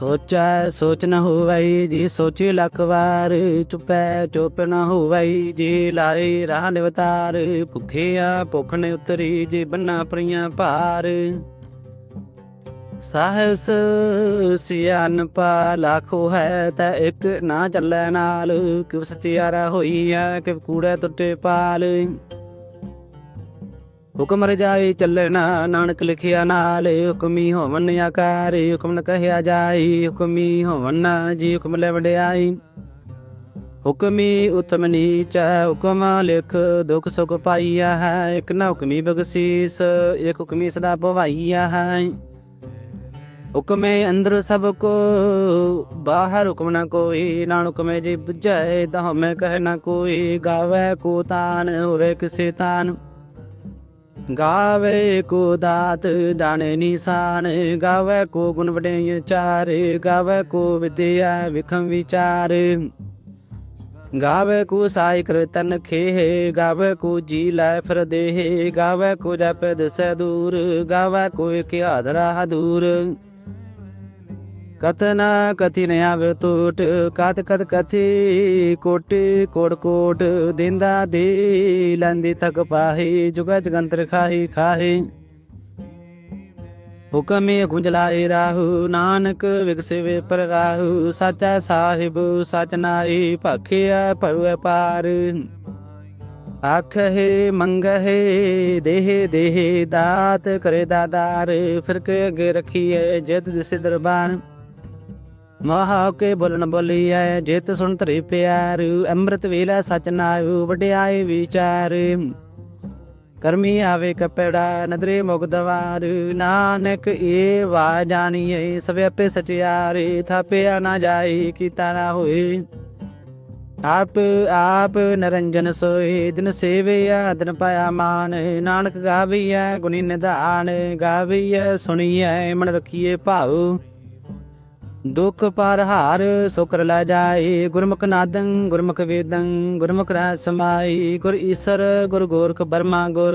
ਸੋਚੈ, ਸੋਚ ਨ ਹੋਵਈ ਜੀ, ਸੋਚੀ ਲੱਖ ਵਾਰ। ਚੁਪੈ, ਚੁਪ ਨ ਹੋਵਈ ਜੀ ਲਾਈ ਰਾਹ ਨਿਵਤਾਰ। ਭੁਖਿਆ, ਭੁਖ ਨ ਉਤਰੀ ਜੀ, ਬੰਨਾ ਪਰੀਆਂ ਭਾਰ। ਸਾਹਿਸ ਸਿਆਨ ਪਾ ਲਾਖੋ ਹੈ ਤਾਂ ਇੱਕ ਨਾ ਚੱਲੈ ਨਾਲ। ਕਿਵ ਸਤਿਆਰਾ ਹੋਈ ਆ ਕਿਵ ਕੂੜੇ ਟੁੱਟੇ ਪਾਲ। ਹੁਕਮ ਰਜਾਈ ਚੱਲਣਾ ਨਾਨਕ ਲਿਖਿਆ ਨਾਲ, ਹੁਕਮੀ ਹੋਵਨ ਆਕਾਰ, ਹੁਕਮ ਨ ਕਹਿਆ ਜਾਈ, ਹੁਕਮੀ ਹੋਵਨ ਜੀ ਹੁਕਮ ਲੈ ਵਡਿਆਈ। ਹੁਕਮੀ ਉਤਮ ਨੀਚ ਹੁਕਮ ਲਿਖ ਦੁਖ ਸੁਖ ਪਾਈਆ ਹੈ, ਇੱਕ ਨਾ ਹੁਕਮੀ ਬਖਸ਼ੀਸ, ਇੱਕ ਹੁਕਮੀ ਸਦਾ ਭਵਾਈਆ ਹੈ। ਹੁਕਮੇ ਅੰਦਰ ਸਭ ਕੋ, ਬਾਹਰ ਹੁਕਮ ਨਾ ਕੋਈ ਨਾਨਕ ਮੈਂ ਜੀ ਬੁਝਾਏ ਤਾਂ ਮੈਂ ਕਹਿ ਨਾ ਕੋਈ, ਗਾਵੇ ਕੋ ਤਾਨ, ਹੋਵੇ ਕਿਸੇ ਤਾਨ। ਗਾਵੇ ਕੋ ਦਾਤ ਦਾਣੇ ਨਿਸ਼ਾਨ, ਗਾਵੇ ਕੋ ਗੁਣ ਵਡਿਆਈ ਚਾਰ, ਗਾਵੇ ਕੋ ਵਿਦਿਆ ਵਿਖਮ ਵਿਚਾਰ। ਗਾਵੇ ਕੋ ਸਾਈ ਕਰਤਨ ਖੇਹ, ਗਾਵੇ ਕੋ ਜੀ ਲੈ ਫਿਰ ਦੇਹ, ਗਾਵੇ ਕੋ ਜਪ ਦਸੈ ਦੂਰ, ਗਾਵੇ ਕੋ ਇਕ ਆਧਰਾ ਦੂਰ ਕਤਨਾ ਕਥੀ ਨ ਆਵੇ ਟੂਟ ਕਤ ਕਤ ਕਥੀ ਕੋਟਿ, ਕੋੜ ਕੋਟ ਦਿੰਦਾ ਦੇ, ਲੰਦੀ ਤਕ ਪਾਹੀ, ਜੁਗ ਜਗੰਤਰ ਖਾਹੀ ਖਾਹੀ। ਹੁਕਮੇ ਗੁੰਜਲਾਏ ਰਾਹੂ, ਨਾਨਕ ਵਿਗਸਿਵੇ ਪਰ ਰਾਹੂ ਸਾਚਾ ਸਾਹਿਬ, ਸਚ ਨਾਈ ਭਖਿਆ ਪਰਵੇ ਪਾਰ। ਆਖੇ ਮੰਗਹਿ, ਦੇਹ ਦੇਹ ਦਾਤ ਕਰੇ ਦਾਦਾਰ ਫਿਰ ਕੇ ਅਗੇ ਰਖੀਏ ਜਿਤ ਦਿਸੇ ਦਰਬਾਰ। ਮਹਾ ਕੇ ਬੋਲਣ ਬੋਲੀਐ, ਜਿਤ ਸੁਣ ਤਰੀ ਪਿਆਰ, ਅੰਮ੍ਰਿਤ ਵੇਲਾ ਸਚ ਨਾਉ, ਵਡਿਆਏ ਵਿਚਾਰ। ਕਰਮੀ ਆਵੇ ਕਪੜਾ, ਨਦਰੇ ਮੁਗਦਵਾਰ ਨਾਨਕ ਏ ਵਾ ਜਾਣੀਏ ਸਵੇ ਆਪੇ ਸਚਿਆਰੇ, ਥਾਪਿਆ ਨਾ ਜਾਈ ਕੀਤਾ ਨਾ ਹੋਏ। ਆਪ ਆਪ ਨਰੰਜਨ ਸੋਏ, ਦਿਨ ਸੇਵਿਆ, ਦਿਨ ਪਾਇਆ ਮਾਨ ਨਾਨਕ ਗਾਵੀਐ, ਗੁਣੀ ਨਿਧਾਨ, ਗਾਵੀਐ, ਸੁਣੀਐ, ਮਨ ਰਖੀਏ ਭਾਉ। ਦੁਖ ਪਰ ਹਾਰ ਸੁਖ ਲੈ ਜਾਏ, ਗੁਰਮੁਖ ਨਾਦੰ, ਗੁਰਮੁਖ ਵੇਦੰ, ਗੁਰਮੁਖ ਰਹਿ ਸਮਾਈ ਗੁਰ ਈਸਰ, ਗੁਰ ਗੋਰਖ ਬਰਮਾ, ਗੁਰ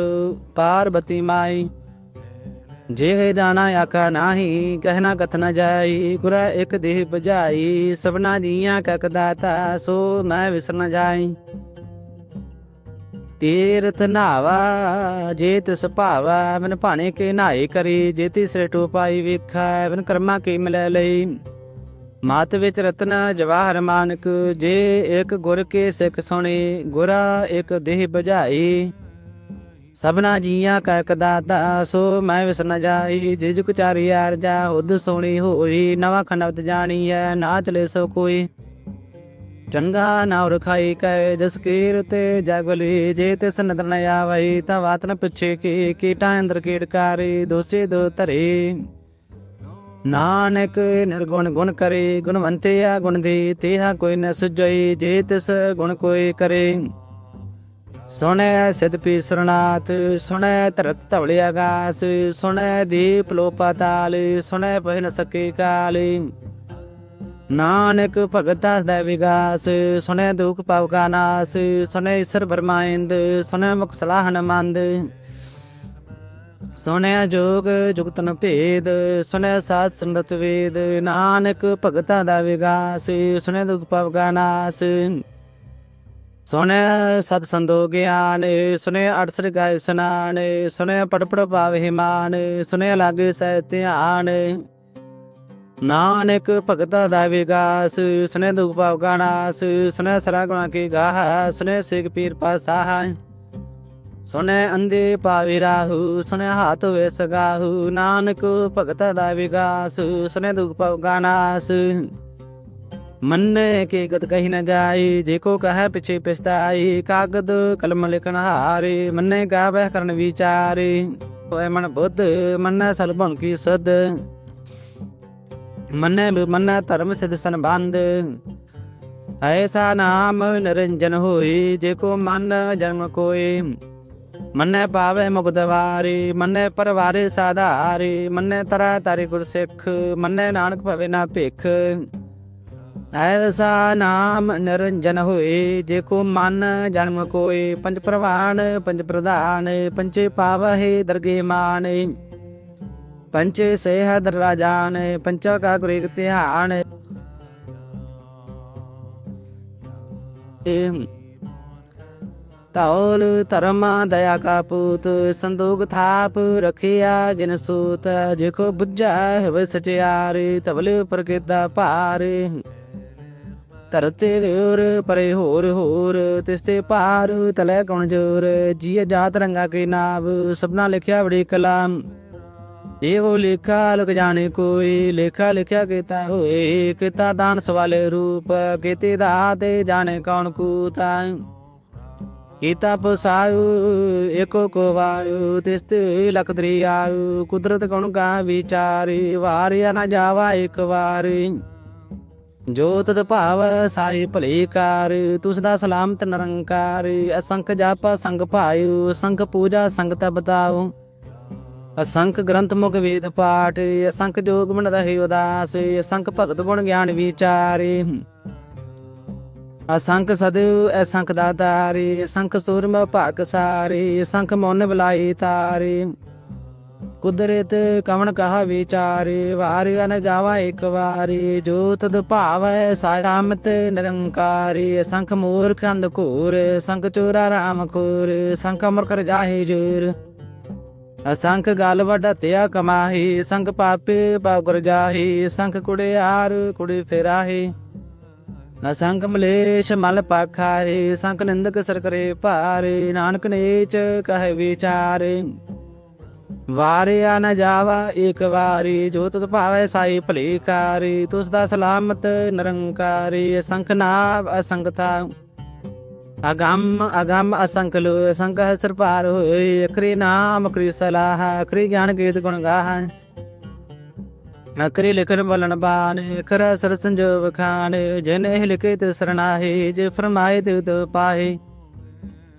ਪਾਰਬਤੀ ਮਾਈ। ਜੇ ਜਾਣਾ ਆਖਾ ਨਾਹੀ ਕਹਿਣਾ ਕਥ ਨ ਜਾਈ, ਗੁਰਾ ਇੱਕ ਦੇਹ ਬੁਝਾਈ ਸਭਨਾ ਦੀਆਂ ਕਕ ਸੋ ਮੈਂ ਵਿਸਰ ਨ ਜਾਈ। ਤੀਰਥ ਨਾਵਾ, ਜੇ ਤਿਸ ਭਾਵਾ ਮਨ ਭਾਣੇ ਕੇ ਨਾਏ ਕਰੀ, ਜੇ ਤਿਸਰੇ ਪਾਈ ਵੇਖਾ ਮਨ ਕਰਮਾ ਕੀ ਮਿਲੈ ਲਈ। ਮਾਤ ਵਿੱਚ ਰਤਨ ਜਵਾਹਰ ਮਾਨਕ, ਜੇ ਇੱਕ ਗੁਰ ਕੇ ਸਿੱਖ ਸੁਣੇ, ਗੁਰਾ ਇੱਕ ਦੇਹ ਬੁਝਾਈ। ਸਭਨਾ ਜੀਆਂ ਕਾ ਕਦਾਤਾ ਸੋ ਮੈਂ ਵਿਸ ਨ ਜਾਈ। ਜੇ ਜੁਕ ਯਾਰ ਜਾ, ਉਦ ਸੋਣੀ ਹੋਈ। ਨਵਾਂ ਖੰਡਵਤ ਜਾਣੀ ਐ ਨਾ ਚਲੇ ਸੋ ਕੋਈ। ਚੰਗਾ ਨਾ ਰਖਾਈ ਕੈ, ਜਸ ਕੀਰਤੇ ਜਗਲੀ ਜੇ ਤਿਸ ਨਦਰ ਨ ਆਵਈ, ਤਾਂ ਵਾਤਨ ਨ ਪਿਛੇ ਕੀ, ਕੀਟਾਂ ਅੰਦਰ ਕੀਟਕਾਰੀ ਦੋਸੇ ਦੋ ਧਰੇ। ਨਾਨਕ ਨਿਰਗੁਣ ਗੁਣ ਕਰੇ, ਗੁਣਵੰਤਿਆ ਗੁਣ ਦੇ, ਤੇਹਾ ਕੋਈ ਨ ਸੁਜਈ ਜੇ ਤਿਸ ਗੁਣ ਕੋਈ ਕਰੇ। ਸੁਣੈ ਸਿਧ ਪੀ ਸਰਨਾਥ ਸੁਣੈ ਧਰਤ ਧਵਲੇ ਆਗਾਸ ਸੁਣੈ ਦੀਪ ਲੋ ਪਾਤਾਲ ਸੁਣੈ ਪਹਿ ਨ ਸਕੇ ਕਾਲ। ਨਾਨਕ ਭਗਤ ਦਾਸ ਦਾ ਵਿਗਾਸ, ਸੁਣੈ ਦੁਖ ਪਾਵ ਕਾ ਨਾਸ, ਸੁਣੈ ਈਸ਼ਰ ਬਰਮਾਇੰਦ ਸੁਣੈ ਮੁਖ ਸਲਾਹਨ ਮੰਦ। ਸੁਣਿਆ ਜੋਗ ਜੁਗਤਨ ਭੇਦ, ਸੁਣਿਆ ਸਾਧ ਸੰਗਤ ਵੇਦ, ਨਾਨਕ ਭਗਤਾਂ ਦਾ ਵਿਗਾਸ, ਸੁਣਿਆ ਦੁਖ ਪਾਵ ਕਾ ਨਾਸ। ਸੁਣਿਆ ਸਤ ਸੰਦੋ ਗਿਆਨ, ਸੁਣਿਆ ਅੜਸਰ ਗਾਇ ਸੁਨਾਨ ਸੁਣਿਆ ਪੜਪੜ ਪੜ ਪਾਵੇ ਮਾਨ ਸੁਣਿਆ ਲਾਗੇ ਸਹਿ ਧਿਆਨ। ਨਾਨਕ ਭਗਤਾ ਦਾ ਵਿਗਾਸ, ਸੁਣਿਆ ਦੁਖ ਪਾਵ ਕਾ ਨਾਸ, ਸੁਣਿਆ ਸਰਾ ਗੁਣਾ ਕੀ ਗਾਹ, ਸੁਣਿਆ ਸਿਖ ਪੀਰ ਪਾਸਾਹ ਸੁਣਿਆ ਅੰਦੇ ਪਾਵੇ ਰਾਹੂ ਸੁਣਿਆ ਹਾਥ ਵੇ ਸਗਾਹੂ ਨਾਨਕ ਭਗਤਾ ਦਾ ਵਿਗਾਸ ਸੁਣਿਆ ਦੁਖ ਪਾਵ ਕਾ ਨਾਸ। ਮੰਨੇ ਕੀ ਗਤ ਕਹੀ ਨ ਜਾਈ, ਜੇ ਕੋ ਕਹੈ ਪਿਛੇ ਪਛਤਾਈ ਕਾਗਦ ਕਲਮ ਲਿਖਣ ਹਾਰੇ, ਮੰਨੇ ਗਾਵਹਿ ਕਰਨ ਵਿਚਾਰੇ। ਹੋਏ ਮਨ ਬੁੱਧ, ਮੰਨੈ ਸਲਭਣ ਕੀ ਸਦ ਮੰਨੈ ਮੰਨੈ ਧਰਮ ਸਿਧ ਸੰਬੰਧ। ਐਸਾ ਨਾਮ ਨਿਰੰਜਨ ਹੋਈ, ਜੇ ਕੋ ਮਨ ਜਨਮ ਕੋਏ। ਮੰਨੇ ਪਾਵੇ ਮੁਗਦਵਾਰੀ ਮੰਨੇ ਪਰਵਾਰੇ ਸਾਧਾਰੀ, ਮੰਨੇ ਤਰਾ ਗੁਰ ਸਿੱਖ ਮੰਨੇ ਨਾਨਕ ਭਵੇ ਨਾ ਭਿਖ। ਐਸਾ ਨਾਮ ਨਿਰੰਜਨ ਹੋਏ, ਜੇ ਕੋ ਮਨ ਜਨਮ ਕੋਏ, ਪੰਜ ਪ੍ਰਵਾਨ, ਪੰਜ ਪ੍ਰਧਾਨ ਪੰਚੇ ਪਾਵਹਿ ਦਰਗੇ ਮਾਨ। ਪੰਚੇ ਸੇਹਦ ਰਾਜਾਨ, ਪੰਚਾ ਕਾ ਗੁਰੇ ਧਿਆਨ। ਤੌਲ ਧਰਮਾ ਦਇਆ ਕਾ ਪੂਤ ਸੰਦੋਗ ਥਾਪ ਰਖਿਆ ਜਿਨ ਸੂਤ ਜਿਕੋ ਬੁੱਝਾ ਹੈ ਸਚਿਆਰੇ ਤਬਲ ਪ੍ਰਕਿਤਾ ਭਾਰ। ਧਰਤੇ ਹੋਰ ਪਰੇ ਹੋਰ ਹੋਰ ਤਿਸਤੇ ਪਾਰ ਤਲੇ ਕਉਣ ਜੋਰ ਜੀ ਜਾਤ ਰੰਗਾ ਕੇ ਨਾਮ ਸਭਨਾ ਲਿਖਿਆ ਬੜੀ ਕਲਾਮ। ਦੇਵੋ ਲੇਖਾ ਲੁਕ ਜਾਣੇ ਕੋਈ, ਲੇਖਾ ਲਿਖਿਆ ਕੀਤਾ ਹੋਏ, ਕੀਤਾ ਦਾਨ ਸਵਾਲੇ ਰੂਪ, ਕੀਤੇ ਦਾਤੇ ਜਾਣੇ ਕੌਣ ਕੂਤਾ। ਕੀਤਾ ਪਸਾਇਓ ਏਕੋ ਕੋ ਵਾਯੂ ਤਿਸਤੇ ਲਖ ਦਰਿਆਯੂ ਕੁਦਰਤ ਕੌਣ ਗਾ ਵਿਚਾਰੀ, ਵਾਰਿਆ ਨਾ ਜਾਵਾ ਇੱਕ ਵਾਰੀ। ਜੋ ਤਦ ਭਾਵ ਸਾਈ ਭਲੇ ਕਾਰ, ਤੁਸ ਦਾ ਸਲਾਮਤ ਨਿਰੰਕਾਰ। ਅਸੰਖ ਜਪ ਸੰਗ ਭਾਇਓ ਸੰਖ ਪੂਜਾ ਸੰਗਤ ਬਤਾਓ ਅਸੰਖ ਗ੍ਰੰਥ ਮੁਖ ਵੇਦ ਪਾਠ, ਅਸੰਖ ਜੋਗ ਮਨ ਰਹੀ ਉਦਾਸ, ਅਸੰਖ ਭਗਤ ਗੁਣ ਗਿਆਨ ਵਿਚਾਰੇ। ਅਸੰਖ ਸਦਿਵ ਅਸੰਖ ਦਾਤਾਰੇ ਅਸੰਖ ਸੂਰਮ ਭਾਗ ਸਾਰੇ ਅਸੰਖ ਮੌਨ ਬਲਾਈ ਤਾਰੇ। ਕੁਦਰਤ ਕਵਣ ਕਹਾ ਵਿਚਾਰੇ, ਵਾਰ ਅਨ ਜਾਵਾ ਇੱਕ ਵਾਰੀ। ਜੋ ਤਦ ਭਾਵੈ ਸਾਰਾਮਤ ਨਿਰੰਕਾਰੀ, ਸੰਖ ਮੂਰਖ ਅੰਧ ਘੂਰ, ਸੰਖ ਚੋਰਾ ਰਾਮ ਖੂਰ, ਸੰਖ ਅਮਰ ਕਰ ਜਾਹੇ ਜੂਰ ਅਸੰਖ ਗਲ ਵਡਤਿਆ ਕਮਾਹੀ, ਸੰਖ ਪਾਪੇ ਪਾਪ ਗੁਰ ਜਾਹੀ, ਸੰਖ ਕੁੜਿਆਰ ਕੁੜੀ ਫੇਰਾਹੀ। ਅਸੰਖ ਮਲੇਸ਼ ਮਲ ਪਾਖਾਰੇ ਸੰਖ ਨਿੰਦਕ ਸਰ ਕਰੇ ਭਾਰੇ, ਨਾਨਕ ਨੇਚ ਕਹੇ ਵਿਚਾਰੇ। ਵਾਰਿਆ ਨ ਜਾਵਾ ਇੱਕ ਵਾਰੀ, ਜੋ ਤੁਸ ਭਾਵੇ ਸਾਈ ਭਲੀ ਕਾਰੀ, ਤੁਸ ਦਾ ਸਲਾਮਤ ਨਿਰੰਕਾਰੀ ਅਸੰਖ ਨਾਮ ਅਸੰਗਤਾ ਅਗੰਮ ਅਗੰਮ ਅਸੰਖ ਲੋ ਅਸੰਖ ਹਸਰ ਪਾਰ ਹੋਏ, ਅਖਰੀ ਨਾਮ, ਅਖਰੀ ਸਲਾਹ, ਅਖਰੀ ਗਿਆਨ ਗੀਤ ਗੁਣ ਗਾਹ। ਅਖਰੀ ਲਿਖਨ ਬਲਨ ਬਾਨ ਅਖਰ ਸਰ ਸੰਜੋਗ ਖਾਨ ਜਿਨ ਇਹ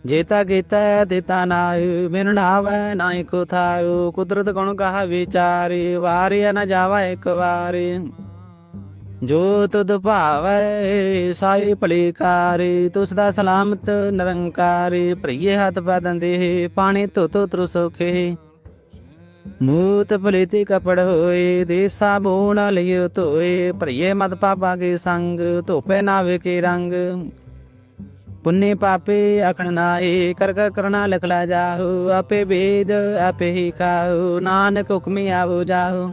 ਜੇਤਾ ਕੀਤਾ ਦੇਤਾ ਨਾਇ ਮੇਨ ਨਾਵੈ ਨਾਇ ਕੋ ਥਾਇ ਕੁਦਰਤ ਗੁਣ ਕਹਾ ਵਿਚਾਰੀ ਵਾਰਿਆ ਨ ਜਾਵਾ ਇੱਕ ਵਾਰੀ ਜੋ ਤੁਧ ਭਾਵੈ ਸਾਈ ਭਲੀਕਾਰੀ ਤੁਸ ਦਾ ਸਲਾਮਤ ਨਿਰੰਕਾਰੀ ਪ੍ਰਿਯ ਹੱਥ ਬਦਨ ਦੇ ਪਾਣੀ ਧੋ ਧੋ ਤਰ ਸੁਖੇ ਮੂਤ ਭਲੇਤੀ ਕਪੜ ਹੋਏ ਦੇ ਬੋਣ ਲਿਓ ਧੋਏ ਪ੍ਰਿਯ ਮਤ ਪਾਪਾ ਕੇ ਸੰਗ, ਧੋਪੇ ਨਾਵੇ ਕੇ ਰੰਗ। ਪੁੰਨੇ ਪਾਪੇ ਆਖਣ ਨਾਏ, ਕਰ ਕਰ ਲਖਲਾ ਜਾਹੂ, ਆਪੇ ਵੇਦ ਆਪੇ ਹੀ ਖਾਹੂ ਨਾਨਕ ਹੁਕਮੀ ਆਵੋ ਜਾਹੂ।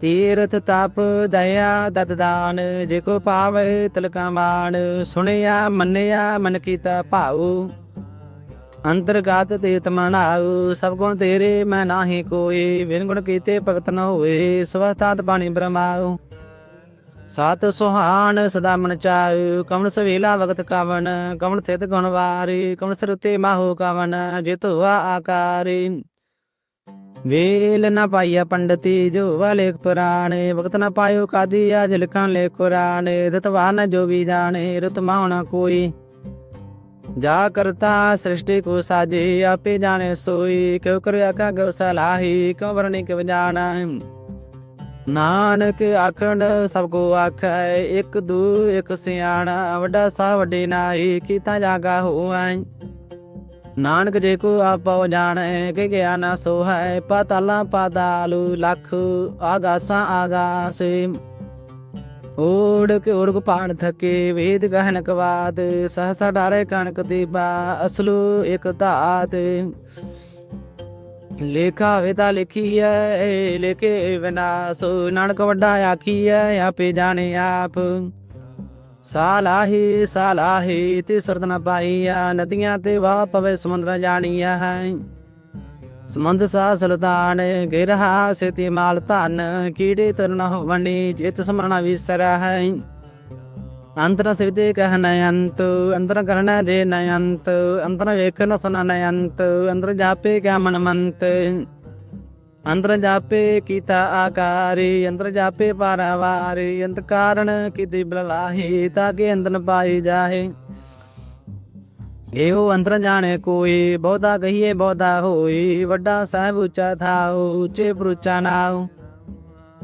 ਤੀਰਥ ਤਪ ਦਇਆ ਦਤ ਦਾਨ, ਜੇ ਕੋ ਪਾਵੇ ਤਿਲਕਾ ਮਾਨ ਸੁਣਿਆ ਮੰਨਿਆ ਮਨ ਕੀਤਾ ਭਾਉ। ਅੰਤਰਗਤ ਤੇ ਤਮਨਾਉ ਸਭ ਗੁਣ ਤੇਰੇ, ਮੈਂ ਨਾਹੀ ਕੋਈ ਵਿਨ ਗੁਣ ਕੀਤੇ ਭਗਤ ਨ ਹੋਏ ਸਵਤਾਤ ਬਾਣੀ ਬ੍ਰਹਮਾਉ ਸਤ ਸੁਹਾਨ ਸਦਾ ਮਨ ਚਾਉ ਕਮਨ ਸਵੇਲਾ ਵਗਤ ਕਵਨ ਕਵਣ ਥਿਤ ਗੁਣ ਵਾਰੀ ਕਮਨ ਸਰਤੇ ਮਾਹੋ ਕਵਣ ਜਿਤੁ ਆਕਾਰੀ। ਵੇਲ ਨਾ ਪਾਈਆ ਪੰਡਤੀ, ਜੋ ਵਾਲੇ ਪੁਰਾਣੇ ਵਕਤ ਨਾ ਪਾਇਓ ਕਾਦੀ ਆਜ ਲਿਖਾਂ ਲੈ ਕੁਰਾਨ ਦਤਵਾ ਜੋ ਵੀ ਜਾਣੇ, ਰਤ ਮਾਉਣਾ ਕੋਈ। ਜਾ ਕਰਤਾ ਸ੍ਰਿਸ਼ਟੀ ਕੋ ਸਾਜੇ, ਆਪੇ ਜਾਣੇ ਸੋਈ, ਕਿਉ ਕਰਿਆ ਕਾ ਗਉ ਸਲਾਹੀ, ਕਿਉ ਵਰਣੀ ਕਿਵ ਜਾਣਾ? ਨਾਨਕ ਆਖਣ ਸਭ ਕੋ ਆਖੈ, ਇੱਕ ਦੂ ਇੱਕ ਸਿਆਣਾ, ਵੱਡਾ ਸਾ ਵੱਡੇ ਨਾਹੀ, ਕੀਤਾ ਜਾਗਾ ਹੋਐ ਨਾਨਕ ਜੇ ਕੋ ਆਪੋ ਜਾਣੈ, ਕਿ ਗਿਆਨ ਸੋ ਹੈ ਪਤਾਲਾ ਪਾਦਾਲੂ ਲਖ, ਆਗਾਸਾਂ ਆਗਾਸੇ। ਓੜ ਕੇ ਪਾਣ ਥਕੇ, ਵੇਦ ਗਹਨ ਕਵਾਦ, ਸਹਸਾ ਡਾਰੇ ਕਣਕ ਦੀਬਾ ਅਸਲੂ ਇੱਕ ਧਾਤ। ਲੇਖਾ ਵੇਤਾ ਲਿਖੀਐ ਲੇਕੇ ਵਿਨਾਸੋ, ਨਾਨਕ ਵੱਡਾ ਆਖੀ ਆਖੀਐ, ਆਪੇ ਜਾਣੇ ਆਪ। ਸਾਲਾਹੀ ਸਾਲਾਹੀ ਤੇ ਸਰਦਨਾ ਨ ਪਾਈਆ ਨਦੀਆਂ ਤੇ ਵਾਹ ਪਵੇ, ਸਮੁੰਦਰ ਜਾਣੀਆ ਹੈ। ਸਮੁੰਦ ਸਾ ਸੁਲਤਾਨ ਗਿਰਹਾ ਸੇਤੀ ਮਾਲ ਧਨ, ਕੀੜੇ ਤਰਨ ਹੋਵਣੀ ਜਿਤ ਸਮਰਣਾ ਵਿਸਰਾ ਅੰਤਰ ਸਿਵਤੇ ਕਹਿ ਨਯੰਤ, ਅੰਤਰ ਕਰਨ ਦੇ ਨਯੰਤ, ਅੰਤਰ ਵੇਖਨ ਸੁਨ ਨਯੰਤ, ਅੰਤਰ ਜਾਪੇ ਕਿਆ ਮਨ ਮੰਤ। ਅੰਦਰ ਜਾਪੇ ਕੀਤਾ ਆਕਾਰੀ ਅੰਦਰ ਜਾਪੇ ਪਾਰਾਵਾਰੀ, ਅੰਤ ਕਾਰਣ ਕੀਤੀ ਬਲਾਹੀ ਤਾਂ ਕਿ ਅੰਦਰ ਪਾਈ ਜਾਹੇ। ਇਹੋ ਅੰਤਰ ਜਾਣੇ ਕੋਈ, ਬਹੁਤਾ ਕਹੀਏ ਬਹੁਤਾ ਹੋਈ, ਵੱਡਾ ਸਾਹਿਬ ਉੱਚਾ ਥਾਉ, ਉੱਚੇ ਪਰੁਚਾ ਨਾਉ।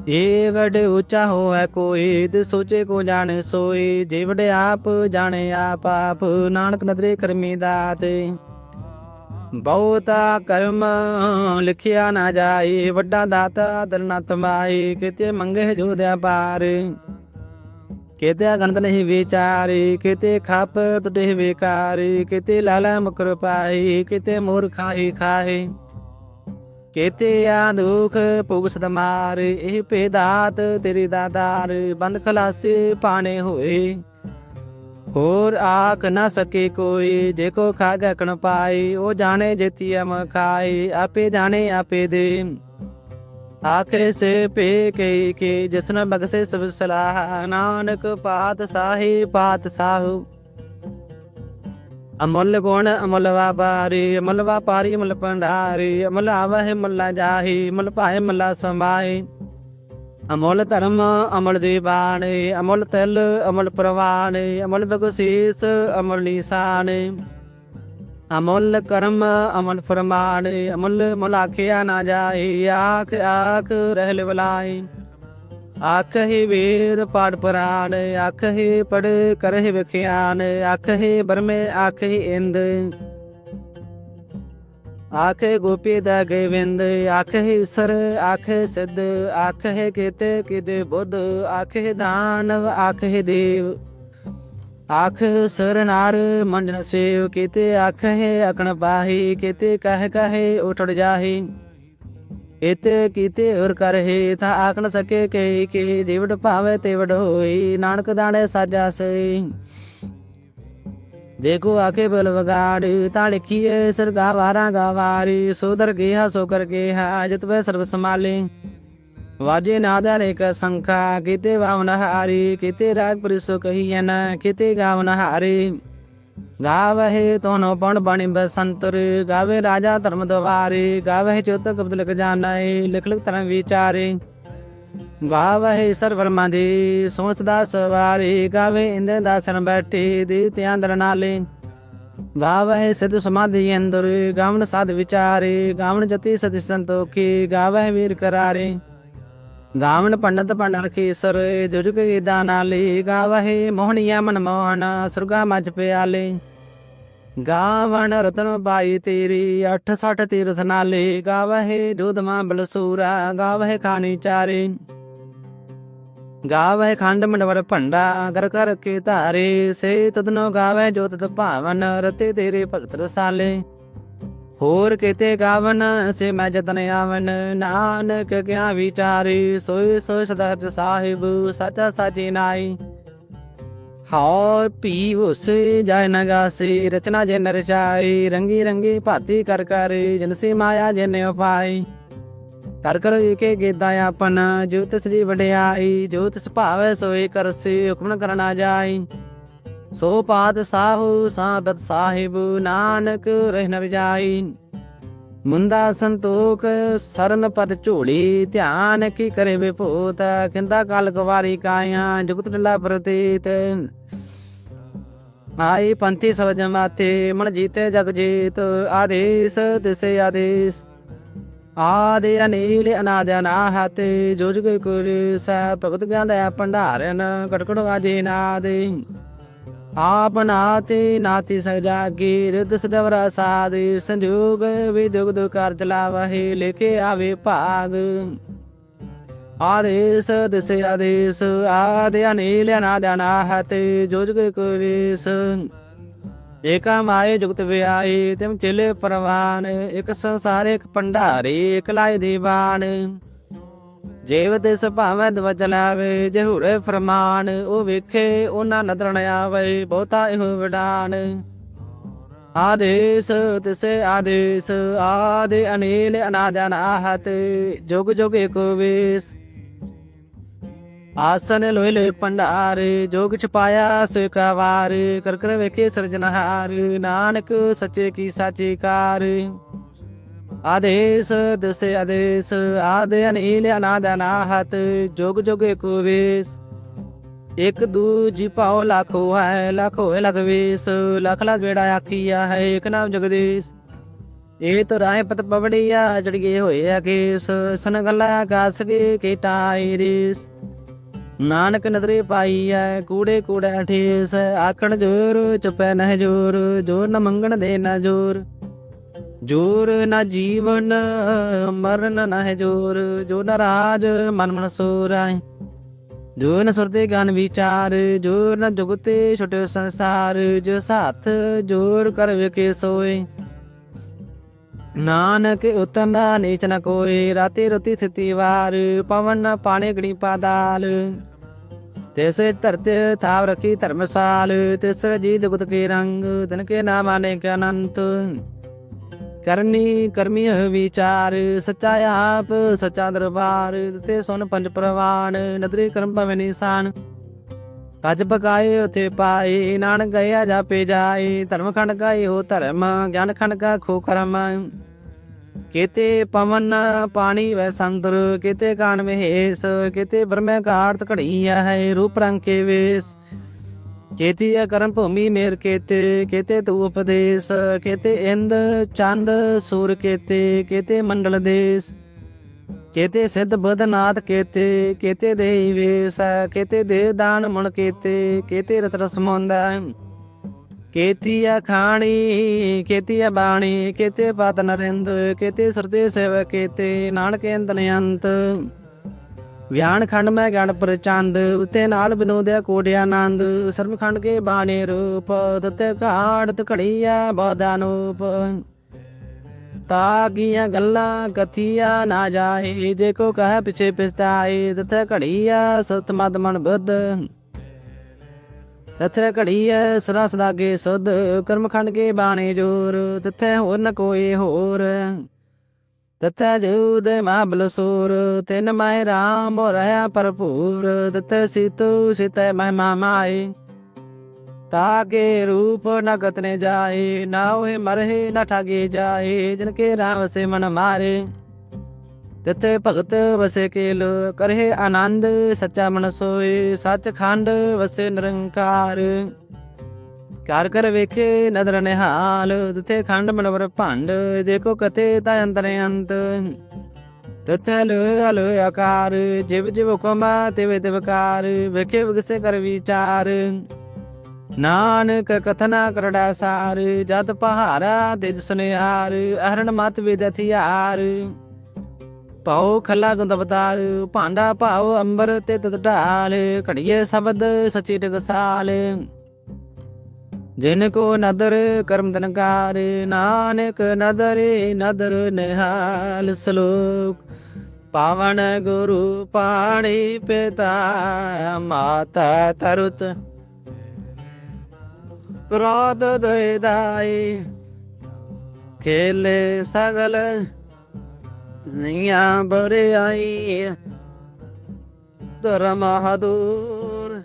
ਇਹ ਗੜ ਉੱਚਾ ਹੋਏ ਕੋਈ ਤੇ ਸੋਚੇ ਕੋ ਜਾਣੇ ਸੋਈ ਜੇ ਵਡ ਆਪ ਜਾਣੇ ਆਪ ਆਪ, ਨਾਨਕ ਨਦਰੇ ਕਰਮੀ ਦਾਤ। ਬਹੁਤਾ ਕਰਮ ਲਿਖਿਆ ਨਾ ਜਾਏ, ਵੱਡਾ ਦਾਤਾ ਦਰ ਨਾ ਤਮਾਈ ਕਿਤੇ ਮੰਗੇ ਜੋਦਿਆ ਪਾਰ। ਕਿਤੇ ਗਣਤ ਨਹੀਂ ਵਿਚਾਰੀ, ਕਿਤੇ ਖਪ ਤੁਡੇ ਵਿਕਾਰੀ, ਕਿਤੇ ਲਾਲਾ ਮੁਕਰ ਪਾਈ, ਕਿਤੇ ਮੂਰ ਖਾਈ। ਖਾਏ ਆ ਦੁਖ ਭੁਗ ਮਾਰ, ਇਹ ਪੇਦਾਤ ਤੇਰੀ ਦਾਤਾਰ ਬੰਦ ਖਲਾਸੇ ਪਾਣੇ ਹੋਏ। ਹੋਰ ਆਖ ਨਾ ਸਕੇ ਕੋਈ, ਜੇ ਕੋ ਖਾਗਾ ਪਾਈ, ਉਹ ਜਾਣੇ ਜੇਤੀ ਅਮ ਖਾਈ, ਆਪੇ ਜਾਣੇ ਆਪੇ ਦੇ। ਆਖੇ ਸੇ ਪੇ ਕੇ ਕੇ ਜਸਨ ਬਗਸੇ ਸਭ ਸਲਾਹ, ਨਾਨਕ ਪਾਤ ਸਾਹੀ ਪਾਤ ਸਾਹੂ ਅਮਲ ਗੁਣ ਅਮਲ ਵਾਪਾਰੀ ਅਮਲ ਵਾਪਾਰੀ ਅਮਲ ਭੰਡਾਰੀ, ਅਮਲ ਆਵਹਿ ਮੱਲਾ ਜਾਹੀ, ਅਮਲ ਭਾਏ ਮੱਲਾ ਸੰਭਾਏ ਅਮਲ ਧਰਮ ਅਮਲ ਦੀ ਬਾਣੀ, ਅਮਲ ਤਿਲ ਅਮਲ ਪ੍ਰਵਾਣੀ, ਅਮਲ ਬਗਸੀਸ ਅਮਲ ਨਿਸ਼ਾਨੀ ਅਮਲ ਕਰਮ ਅਮਲ ਫਰਮਾਨ ਅਮਲ ਮੁਲਾਖਿਆ ਨਾ ਜਾਏ ਆਖ ਆਖ ਰਹਿਲ ਬਲਾਈ ਆਖ ਹੀ ਵੀਰ ਪਾੜ ਪੁਰਾਣ ਆਖ ਹੀ ਪੜ ਕਰਹਿ ਵਿਖਿਆਨ ਆਖ ਬਰਮੇ ਆਖ ਇੰਦ ਆਖੇ ਗੋਪੀ ਦਾ ਗੋਵਿੰਦ ਆਖੇ ਸਰ ਆਖੇ ਸਿੱਧ ਆਖੇ ਕੀਤੇ ਕਿਦੇ ਬੁੱਧ ਆਖੇ ਦਾਨਵ ਆਖੇ ਦੇਵ ਆਖ ਸਰ ਨਾਰ ਮੰਜਨ ਸੇਵ ਕੀਤੇ, ਆਖੇ ਅਕਣ ਪਾਹੀ ਕੀਤੇ, ਕਹਿ ਕਹੇ ਉਠੜ ਜਾਹੀ। ਇਤੇ ਕੀਤੇ ਹੋਰ ਕਰਹਿ ਥਾ ਆਖਣ ਸਕੇ ਕੇ ਕੇ ਜਿਵੜ ਭਾਵੇ ਤਿਵੜ ਹੋਈ, ਨਾਨਕ ਦਾਣੇ ਸਾਜਾ ਸਈ ਜੇ ਕੋ ਆਕੇ ਬਲ ਵਗਾੜ, ਤਾਂ ਲਿਖੀਏ ਸਰਗਾ ਵਾਰਾਂ ਗਾਵਾਰੀ ਸੋਦਰ ਗੇਹਾ ਸੋ ਕਰ ਗੇਹਾ ਜਤ ਵੇ ਸਰਬ ਸਮਾਲੇ ਵਾਜੇ ਨਾਦਾ ਰੇਕ ਸੰਖਾ ਕੀਤੇ ਵਾਵਨ ਹਾਰੀ ਕੀਤੇ ਰਾਗ ਪ੍ਰਿਸੋ ਕਹੀਨ ਕੀਤੇ ਗਾਵਨ ਹਾਰੀ ਗਾਵਹਿ ਤੋਨੋ ਪਣ ਬਣੀ ਬਸੰਤਰ ਗਾਵੇ ਰਾਜਾ ਧਰਮ ਦਵਾਰੇ ਗਾਵਹਿ ਚੋਤ ਕਬਦ ਲਿਖ ਜਾਣੈ ਲਿਖ ਲਿਖ ਤਰਮ ਵਿਚਾਰੇ ਗਾਵਹਿ ਸਰਵਰਮਾ ਦੇ ਸੋਚ ਦਾ ਸਵਾਰੇ ਗਾਵੇ ਇੰਦਰ ਦਾਸਨ ਬੈਠੇ ਦੇ ਤਿਆਂ ਗਾਵਹਿ ਸਿਧ ਸਮਾਧੀ ਅੰਦਰ ਗਾਵਨ ਸਾਧ ਵਿਚਾਰੇ ਗਾਵਨ ਜਤੀ ਸਤਿ ਸੰਤੋਖੀ ਗਾਵਹਿ ਵੀਰ ਕਰਾਰੇ ਗਾਵਨ ਪੰਡਤ ਪੰਡਰ ਖੇਸਰ ਜੁਜੁਗ ਗੀਦਾ ਨਾਲੇ ਗਾਵਹਿ, ਮੋਹਣੀਆ ਮਨ ਮੋਹਨ ਸੁਰਗਾ ਮਜ ਪਿਆਲੇ। ਗਾਵਣ ਰਤਨ ਬਾਈ ਤੇਰੀ 68 ਤੀਰਥ ਨਾਲੇ ਗਾਵਹਿ ਦੁਧਮਾ ਬਲਸੂਰਾ ਗਾਵਹਿ ਖਾਣੀ ਚਾਰੇ। ਗਾਵਹਿ ਖੰਡ ਮੰਡਵਰ ਭੰਡਾ ਗਰ ਕਰ ਕੇ ਧਾਰੇ, ਸੇ ਤਦਨੋ ਗਾਵਹਿ ਜੋਤ ਤਤ ਭਾਵਨ, ਰਤੇ ਤੇਰੇ ਭਗਤ ਰਸਾਲੇ। ਹੋਰ ਕਿਤੇ ਗਾਵਨ ਸੇ ਮੈਂ ਜਤਨ ਆਵਨ। ਨਾਨਕ ਕਿਆ ਵਿਚਾਰੇ, ਸੋਈ ਸੋਈ ਸਦਾ ਸਾਹਿਬ, ਸਚਾ ਸਾਜੀ ਨਾਈ। ਹਉ ਪੀ ਉਸ ਜੈ ਨਗਾਸੀ ਰਚਨਾ ਜੇ ਨਰਚਾਈ ਰੰਗੀ ਰੰਗੀ ਭਾਤੀ ਕਰ ਕਰ, ਜਨਸੀ ਮਾਇਆ ਜਿਨੇ ਉਪਾਈ। ਕਰ ਕਰ ਏਕੇ ਗੇਦਾ ਆਪਨ ਜੋ ਤਿਸ ਦੀ ਵਡਿਆਈ ਜੋ ਤਿਸ ਭਾਵੈ ਸੋਈ ਕਰਸੀ ਹੁਕਮ ਕਰਨਾ ਜਾਈ। ਸੋ ਪਾਦ ਸਾਹੂ ਸਾਬਤ ਸਾਹਿਬ, ਨਾਨਕ ਰਹਿ ਵਿਜਾਈ ਮੁੰਦਾ ਸੰਤੋਖ ਸਰਨ ਪਦ ਝੋਲੀ, ਧਿਆਨ ਕੀ ਕਰੇ ਵਿਭੂਤ ਕਿੰਦਾ ਕਲ ਗਵਾਰੀ ਕਾਇਆ, ਜੁਗਤ ਢਲਾ ਪ੍ਰਤੀਤ। ਆਈ ਪੰਥੀ ਸਭ ਜਮਾਤੇ ਮਨ ਜੀਤੇ ਜਗ ਜੀਤ, ਆਦੇਸ, ਦਿਸੇ ਆਦੇਸ। ਆਦੇ ਅਨੀਲ ਅਨਾਦ ਅਨਾਹਤ ਜੋ ਜੁਗ ਕੁਲ, ਸਾ ਭਗਤ ਗਾਂਦਾ ਭੰਡਾਰਨ, ਕਟਕੜ ਵਾਜੇ ਨਾਦੇ। ਆਪ ਨਾਤੇ, ਨਾਤੀ ਸਜਾਗੀ ਰਿਦ ਸਦਵਰਾ ਸਾਧ, ਸੰਜੋਗ ਵਿਦੁਗ ਦੁ ਚਲਾਵਹਿ, ਲਿਖੇ ਆਵੇ ਭਾਗ। ਆਦੇਸ, ਦਿਸ ਆਦੇਸ, ਆਦੇ ਅਨੀਲ ਅਨਾਦ ਅਨਾਹਤ ਜੋ ਜੁਗ ਏਕਾ ਮਾਏ ਜੁਗਤ ਵਿਆਏ ਤਿਮ ਚਿਲੇ ਪਰਵਾਨ, ਇਕ ਸੰਸਾਰ ਇਕ ਭੰਡਾਰੀ, ਇਕ ਲਾਇ ਦੀਵਾਨ। ਜੇਵ ਦੇ ਸੁਭਾਵੈ ਦਵ ਚਲਾਵੇ ਜਹੂਰੇ ਫਰਮਾਨ, ਉਹ ਵੇਖੇ, ਉਹਨਾਂ ਨਦਰ ਨ ਆਵੇ, ਬਹੁਤਾ ਇਹੋ ਵਿਡਾਨ। ਆਦੇਸ, ਤਿਸੇ ਆਦੇਸ, ਆਦੇ ਅਨੀਲ ਅਨਾਦ ਅਨਾਹਤ, ਜੁਗ ਜੁਗ ਏਕ ਵੇਸ। ਆਸਨ ਲੋਇ ਲੋਇ ਭੰਡਾਰ ਜੋਗ ਛਪਾਇਆ ਸੋ ਕਵਾਰ ਕਰ ਕਰ ਵੇਖੇ ਸਰਜਨਹਾਰ ਨਾਨਕ ਸੱਚੇ ਕੀ ਸਾਚੀ ਕਾਰ। ਆਦੇਸ, ਦਸੇ ਆਦੇਸ, ਆਦੇ ਅਨੀਲ ਅਨਾਦ ਅਨਾਹਤ, ਜੋਗ ਜੋਗ ਏਕ ਇੱਕ ਦੂਜੀ ਪਾਉ ਲੱਖੋ ਹੈ, ਲੱਖ ਹੋਏ ਲਖ ਵੀਸ। ਲੱਖ ਲੱਖ ਬੇੜਾ ਆਖੀਆ ਹੈ, ਇੱਕ ਨਾਮ ਜਗਦੀਸ਼। ਇਹ ਤਾਂ ਰਾਏ ਪਤ ਪਵੜੀਆ, ਜੜੀਏ ਹੋਏ ਆ ਕੇਸ। ਸਨ ਗੱਲਾ ਕਾਸ ਕੇ ਕੀਟਾਈ ਰੀਸ ਨਾਨਕ ਨਦਰੇ ਪਾਈ ਐ, ਕੂੜੇ ਕੂੜਾ ਠੇਸ। ਆਖਣ ਜੋਰ, ਚੁਪੈ ਨਹਿ ਜੋਰ। ਜੋਰ ਨ ਮੰਗਣ ਦੇ ਨਾ ਜੋਰ। ਜੋਰ ਨਾ ਜੀਵਨ, ਮਰਨ ਨਹਿ ਜੋਰ। ਜੋ ਨ ਰਾਜ ਮਨ ਮਨ ਸੋਰਾਇ ਜੋ ਨ ਸੁਰਤੇ ਗਨ ਵਿਚਾਰ, ਜੋ ਨ ਜੁਗਤੇ ਛੁਟੇ ਸੰਸਾਰ। ਜੋ ਸਾਥ, ਜੋਰ ਕਰ ਵਿਕੇ ਸੋਏ। ਨਾਨਕ ਉਤਨਾ ਨੀਚ ਨ ਕੋਏ, ਰਾਤੀ ਰਤੀ ਥਿਤੀ ਵਾਰ। ਪਵਨ ਨ ਪਾਣੇ ਗਣੀ ਪਾਦਾਲ। ਤੈਸੇ ਧਰਤੇ ਥਾਵ ਰਖੀ ਧਰਮਸਾਲ। ਤਿਸ ਜੀ ਦੁਗਤ ਕੇ ਰੰਗ, ਤਨ ਕੇ ਨਾਮ ਆਨੇ ਅਨੰਤ। ਕਰਨੀ ਕਰਮੀ ਵਿਚਾਰ, ਸੱਚਾ ਆਪ, ਸੱਚਾ ਦਰਬਾਰ ਤੇ ਸੁਨ ਪੰਜ ਪ੍ਰਵਾਨ, ਨਦਰੀ ਕਰਮ ਭਵੇਂ ਨਿਸ਼ਾਨ। ਕੱਜ ਪਕਾਏ, ਉਥੇ ਪਾਏ, ਨਾਨਕ ਗਿਆ ਜਾਪੇ ਜਾਏ, ਧਰਮ ਖੰਡ ਗਾਏ ਹੋ ਧਰਮ, ਗਿਆਨ ਖੰਡ ਕਾ ਖੋ ਕਰਮ। ਕੇਤੇ ਪਵਨ ਪਾਣੀ ਵੈ ਸੰਦਰ, ਕੇਤੇ ਕਾਣ ਮਹੇਸ, ਕੇਤੇ ਬ੍ਰਹਮੇ ਕਾਰਤ ਘੜੀਆ ਹੈ, ਰੂਪ ਰੰਗ ਕੇ ਵੇਸ। ਕੇਤੀ ਹੈ ਕਰਮ ਭੂਮੀ ਮੇਰ ਕੇਤੇ ਕੇਤੇ ਤੂ ਉਪਦੇਸ ਕੇਤੇ ਇੰਦ, ਚੰਦ, ਸੂਰ ਕੇਤੇ ਕੇਤੇ ਮੰਡਲ ਦੇਸ। ਕੇਤੇ ਸਿੱਧ ਬਦਨਾਥ ਕੇਤੇ ਕੇਤੇ ਦੇਈ ਵੇਸ ਕੇਤੇ ਦੇਵ ਦਾਨ ਮਨ ਕੇਤੇ ਕੇਤੇ ਰਤ ਰਸ ਮੰਦਾ। ਆ ਖਾਣੀ ਕੇਤੀ ਬਾਣੀ ਕੇਤੇ ਪਤ ਨਰਿੰਦ ਕੇਤੇ ਸੁਰਤੇ ਸੇਵ ਕੇਤੇ ਨਾਨਕ ਅੰਤਨ ਅੰਤ। ਵਿਆਨ ਖੰਡ ਮੈਂ ਗਿਆਨ ਪ੍ਰਚੰਦ ਉਤੇ ਨਾਲ ਬਿਨੋਦਿਆ ਕੋੜਿਆ ਸਰਮ ਖੰਡ ਕੇ ਬਾਣੇ ਰੂਪ, ਦਤੇ ਘਾੜਤ ਘੜੀਆ ਬਦਾਨੂਪ ਤਾਗੀਆਂ ਗੱਲਾਂ ਕਥੀਆ ਨਾ ਜਾਏ ਜੇ ਕੋ ਕਹੇ ਪਿਛੇ ਪਿਸਤਾਏ ਦਤੇ ਘੜੀਆ ਸੁਤ ਮਦ ਮਨ ਬੁੱਧ। ਤਥੇ ਘੜੀਐ ਸਰਾ ਸਦਾਗੇ ਸੁਧ, ਕਰਮ ਖੰਡ ਕੇ ਬਾਣੇ ਜੋਰ ਤਥੇ ਹੋਰ ਨ ਕੋਈ ਹੋਰ। ਤਥਾ ਜੂਦ ਮਾਬਲ ਸੂਰ, ਤਿਨ ਮੈਂ ਰਾਮ ਰਹਾ ਭਰਪੂਰ ਤਥੇ ਸੀਤੂ ਸਿਤੈ ਮਹਿਮਾ ਮਾਏ ਤਾਗੇ ਰੂਪ ਨ ਗਤਨੇ ਜਾਏ ਨਾ ਹੋਏ ਮਰਹਿ, ਨ ਠਾਗੇ ਜਾਏ ਜਿਨ ਕੇ ਰਾਮ ਸੇ ਮਨ ਮਾਰੇ। ਤਿੱਥੇ ਭਗਤ ਵਸੇ ਕੇਲ, ਕਰਹਿ ਆਨੰਦ, ਸੱਚਾ ਮਨ ਸੋਏ ਸੱਚਖੰਡ ਵਸੇ ਨਿਰੰਕਾਰ। ਕਰ ਕਰ ਵੇਖੇ ਨਦਰ ਨਿਹਾਲ ਤਿੱਥੇ ਖੰਡ ਮਨਵਰ ਭੰਡ ਦੇਖੋ ਕਤੇ ਤਾ ਅੰਤਰ ਅੰਤ। ਤਿੱਥੇ ਲੋ ਆਕਾਰ, ਜਿਵ ਜਿਵ ਹੁਕਮ ਤਿਵ ਤਿਵ ਕਾਰ, ਵੇਖੇ ਵਿਗਸੇ ਕਰ ਵਿਚਾਰ। ਨਾਨਕ ਕਥਨਾ ਕਰੜਾ ਸਾਰ, ਜਤ ਪਹਾਰਾ ਤਿਜ ਸੁਨਿਆਰ ਅਹਰਣ ਮਤ ਵਿਦ ਹਥਿਆਰ। ਪਾਉ ਖੱਲਾ ਗੁੰਦ ਅਵਤਾਰ, ਭਾਂਡਾ ਭਾਉ ਅੰਬਰ ਤੇ ਤਤ ਢਾਲ, ਘੜੀਏ ਸ਼ਬਦ ਸਚੀ ਟਕਸਾਲ ਜਿਨ ਕੋ ਨਦਰ ਕਰਮ ਦਨਕਾਰ ਨਾਨਕ ਨਦਰੇ ਨਦਰ ਨਿਹਾਲ ਸਲੋਕ। ਪਾਵਨ ਗੁਰੂ ਪਾਣੀ ਪਿਤਾ, ਮਾਤਾ ਤਰੁਤ। ਪ੍ਰਾਦ ਦੇ ਦਾਈ, ਖੇਲੇ ਸਗਲ, ਨੀਆਂ ਬਰਿਆਈ। ਧਰਮ ਹਦੂਰ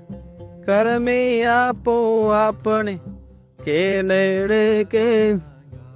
ਕਰਮੀ ਆਪੋ ਆਪਣੇ। ਕੇ ਨੇੜੇ ਕੇ